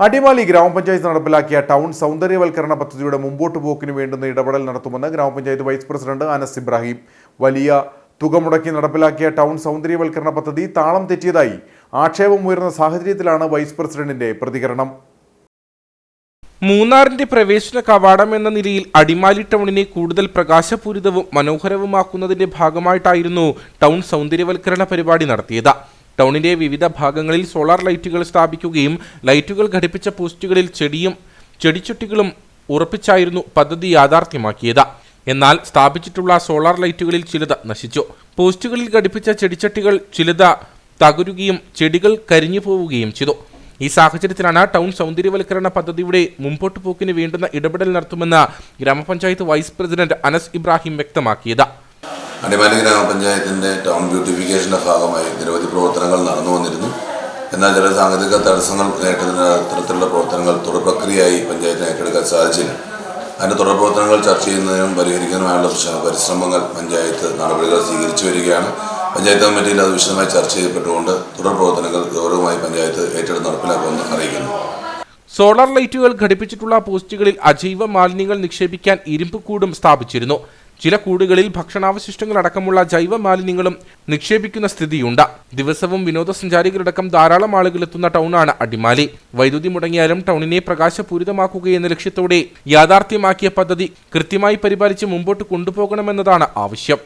അടിമാലി ഗ്രാമപഞ്ചായത്ത് നടപ്പിലാക്കിയ ടൗൺ സൗന്ദര്യവൽക്കരണ പദ്ധതിയുടെ മുമ്പോട്ട് പോക്കിന് വേണ്ടുന്ന ഇടപെടൽ നടത്തുമെന്ന് ഗ്രാമപഞ്ചായത്ത് വൈസ് പ്രസിഡന്റ് അനസ് ഇബ്രാഹിം. വലിയ തുക മുടക്കി നടപ്പിലാക്കിയ ടൗൺ സൗന്ദര്യവൽക്കരണ പദ്ധതി താളം തെറ്റിയതായി ആക്ഷേപമുയർന്ന സാഹചര്യത്തിലാണ് വൈസ് പ്രസിഡന്റിന്റെ പ്രതികരണം. മൂന്നാറിന്റെ പ്രവേശന കവാടം എന്ന നിലയിൽ അടിമാലി ടൗണിനെ കൂടുതൽ പ്രകാശപൂരിതവും മനോഹരവുമാക്കുന്നതിന്റെ ഭാഗമായിട്ടായിരുന്നു ടൗൺ സൗന്ദര്യവൽക്കരണ പരിപാടി നടത്തിയത്. ടൗണിന്റെ വിവിധ ഭാഗങ്ങളിൽ സോളാർ ലൈറ്റുകൾ സ്ഥാപിക്കുകയും ലൈറ്റുകൾ ഘടിപ്പിച്ച പോസ്റ്റുകളിൽ ചെടിയും ചെടിച്ചുട്ടികളും ഉറപ്പിച്ചായിരുന്നു പദ്ധതി യാഥാർത്ഥ്യമാക്കിയത്. എന്നാൽ സ്ഥാപിച്ചിട്ടുള്ള സോളാർ ലൈറ്റുകളിൽ ചിലത് നശിച്ചു. പോസ്റ്റുകളിൽ ഘടിപ്പിച്ച ചെടിച്ചട്ടികൾ ചിലത് തകരുകയും ചെടികൾ കരിഞ്ഞു പോവുകയും ചെയ്തു. ഈ സാഹചര്യത്തിലാണ് ടൗൺ സൗന്ദര്യവൽക്കരണ പദ്ധതിയുടെ മുമ്പോട്ട് പോക്കിന് വേണ്ടുന്ന ഇടപെടൽ നടത്തുമെന്ന് ഗ്രാമപഞ്ചായത്ത് വൈസ് പ്രസിഡന്റ് അനസ് ഇബ്രാഹിം വ്യക്തമാക്കിയത്. അടിമാലി ഗ്രാമപഞ്ചായത്തിന്റെ ടൗൺ ബ്യൂട്ടിഫിക്കേഷന്റെ ഭാഗമായി നിരവധി പ്രവർത്തനങ്ങൾ നടന്നു വന്നിരുന്നു. എന്നാൽ ചില സാങ്കേതിക തടസ്സങ്ങൾ നേരിട്ടതിന് അത്തരത്തിലുള്ള പ്രവർത്തനങ്ങൾ തുടർ പ്രക്രിയയായി പഞ്ചായത്തിന് ഏറ്റെടുക്കാൻ സാധിച്ചില്ല. അതിന്റെ തുടർ പ്രവർത്തനങ്ങൾ ചർച്ച ചെയ്യുന്നതിനും പരിഹരിക്കുന്നതിനുമായുള്ള പരിശ്ര- പരിശ്രമങ്ങൾ പഞ്ചായത്ത് നടപടികൾ സ്വീകരിച്ചു വരികയാണ്. പഞ്ചായത്ത് കമ്മിറ്റിയിൽ അത് വിശദമായി ചർച്ച ചെയ്യപ്പെട്ടുകൊണ്ട് തുടർ പ്രവർത്തനങ്ങൾ ഗൗരവമായി പഞ്ചായത്ത് ഏറ്റെടുത്ത് നടപ്പിലാക്കുമെന്ന് അറിയിക്കുന്നു. സോളാർ ലൈറ്റുകൾ ഘടിപ്പിച്ചിട്ടുള്ള പോസ്റ്റുകളിൽ അജൈവ മാലിന്യങ്ങൾ നിക്ഷേപിക്കാൻ ഇരുമ്പ് കൂടും സ്ഥാപിച്ചിരുന്നു. ചില കൂടുകളിൽ ഭക്ഷണാവശിഷ്ടങ്ങൾ അടക്കമുള്ള ജൈവ മാലിന്യങ്ങളും നിക്ഷേപിക്കുന്ന സ്ഥിതിയുണ്ട്. ദിവസവും വിനോദസഞ്ചാരികളടക്കം ധാരാളം ആളുകൾ എത്തുന്ന ടൗണാണ് അടിമാലി. വൈദ്യുതി മുടങ്ങിയാലും ടൗണിനെ പ്രകാശപൂരിതമാക്കുകയെന്ന ലക്ഷ്യത്തോടെ യാഥാർത്ഥ്യമാക്കിയ പദ്ധതി കൃത്യമായി പരിപാലിച്ച് മുമ്പോട്ട് കൊണ്ടുപോകണമെന്നതാണ് ആവശ്യം.